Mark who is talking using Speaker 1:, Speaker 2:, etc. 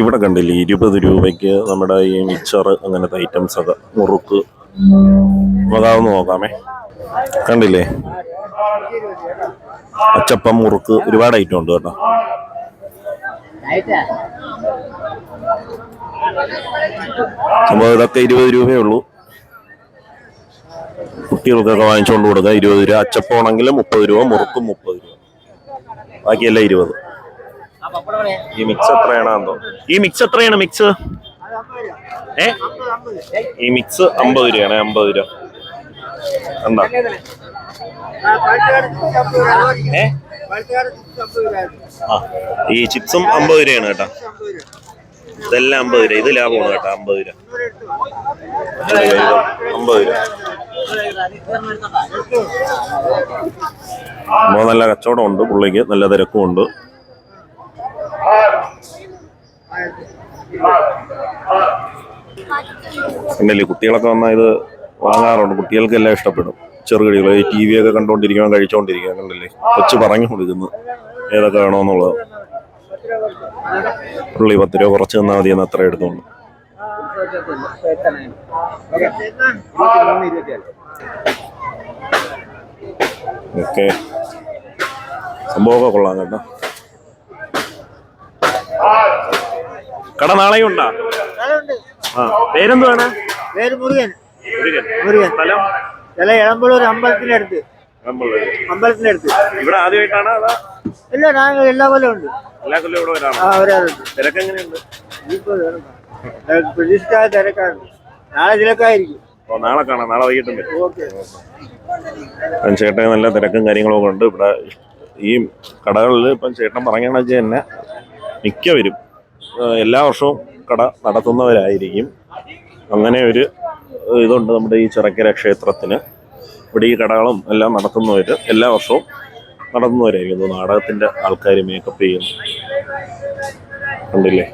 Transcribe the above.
Speaker 1: ഇവിടെ കണ്ടില്ലേ ഇരുപത് രൂപയ്ക്ക് നമ്മുടെ ഈ മിച്ചർ അങ്ങനത്തെ ഐറ്റംസ് ഒക്കെ മുറുക്ക്. അതാവുന്ന നോക്കാമേ. കണ്ടില്ലേ? അച്ചപ്പം മുറുക്ക് ഒരുപാട് ഐറ്റം ഉണ്ട് കേട്ടോ. സംഭവം ഇതൊക്കെ ഇരുപത് രൂപയേ ഉള്ളൂ. കുട്ടികൾക്കൊക്കെ വാങ്ങിച്ചുകൊണ്ട് കൊടുക്കുക ഇരുപത് രൂപ അച്ചപ്പമാണെങ്കിൽ മുപ്പത് രൂപ മുറുക്കും മുപ്പത് രൂപ. ബാക്കിയല്ല ഇരുപത്. ഈ മിക്സ് എത്രയാണെന്നോ ഈ മിക്സ് എത്രയാണ് മിക്സ് ഏ? ഈ മിക്സ് അമ്പത് രൂപയാണ് അമ്പത് രൂപ. എന്താ ഏ? ആ ഈ ചിപ്സും അമ്പത് രൂപയാണ് കേട്ടോ. ഇതെല്ലാം അമ്പത് രൂപ. ഇത് ലാഭമാണ് കേട്ടോ അമ്പത് രൂപ. അമ്പത് രൂപ നല്ല കച്ചവടമുണ്ട് പുള്ളിക്ക് നല്ല തിരക്കും ഉണ്ട് എന്നല്ലേ കുട്ടികളൊക്കെ വന്നാൽ ഇത് വാങ്ങാറുണ്ട്. കുട്ടികൾക്ക് എല്ലാം ഇഷ്ടപ്പെടും. ചെറുകടികൾ ഈ ടി വി ഒക്കെ കണ്ടുകൊണ്ടിരിക്കാൻ കഴിച്ചുകൊണ്ടിരിക്കുക അങ്ങനല്ലേ കൊച്ചു പറഞ്ഞു കൊടുക്കുന്നു ഏതൊക്കെ വേണമെന്നുള്ളത് പുള്ളി പത്ത് രൂപ കുറച്ച് തന്നാൽ മതി എന്ന് അത്ര എടുത്തോണ്ട് ഓക്കെ. സംഭവമൊക്കെ കൊള്ളാം കേട്ടോ. കട നാളെയും ഉണ്ടാ ആ പേരെന്തുവാണ്?
Speaker 2: പേര് മുരുകൻ.
Speaker 1: മുരുകൻ.
Speaker 2: മുരുകൻ.
Speaker 1: സ്ഥലം?
Speaker 2: ചില ഇളമ്പളൂർ അമ്പലത്തിനടുത്ത്.
Speaker 1: അമ്പലത്തിന്റെ
Speaker 2: അടുത്ത്
Speaker 1: ഇവിടെ ആദ്യമായിട്ടാണ് അതാ?
Speaker 2: ഇല്ല ഞാൻ എല്ലാ കൊല്ലം ഉണ്ട്.
Speaker 1: എല്ലാ കൊല്ലം ഇവിടെ വരാണ്
Speaker 2: ആ ഒരാളുണ്ട്
Speaker 1: തിരക്ക് എങ്ങനെയുണ്ട്?
Speaker 2: ഇപ്പൊ പ്രതീക്ഷിക്കാതെ തിരക്കാണ് നാളെ തിരക്കായിരിക്കും.
Speaker 1: ഓ നാളെ കാണാം. നാളെ വൈകിട്ടും വരും
Speaker 2: ഓക്കെ
Speaker 1: ചേട്ടൻ നല്ല തിരക്കും കാര്യങ്ങളൊക്കെ ഉണ്ട്. ഇവിടെ ഈ കടകളിൽ ഇപ്പം ചേട്ടൻ പറയുകയാണെന്ന് വെച്ചാൽ തന്നെ മിക്കവരും എല്ലാ വർഷവും കട നടത്തുന്നവരായിരിക്കും. അങ്ങനെ ഒരു ഇതുണ്ട് നമ്മുടെ ഈ ചിറക്കര ക്ഷേത്രത്തിന്. ഇവിടെ ഈ കടകളും എല്ലാം നടത്തുന്നവർ എല്ലാ വർഷവും നടത്തുന്നവരായിരിക്കും. നാടകത്തിന്റെ ആൾക്കാർ മേക്കപ്പ് ചെയ്യുന്നു. കണ്ടില്ലേ?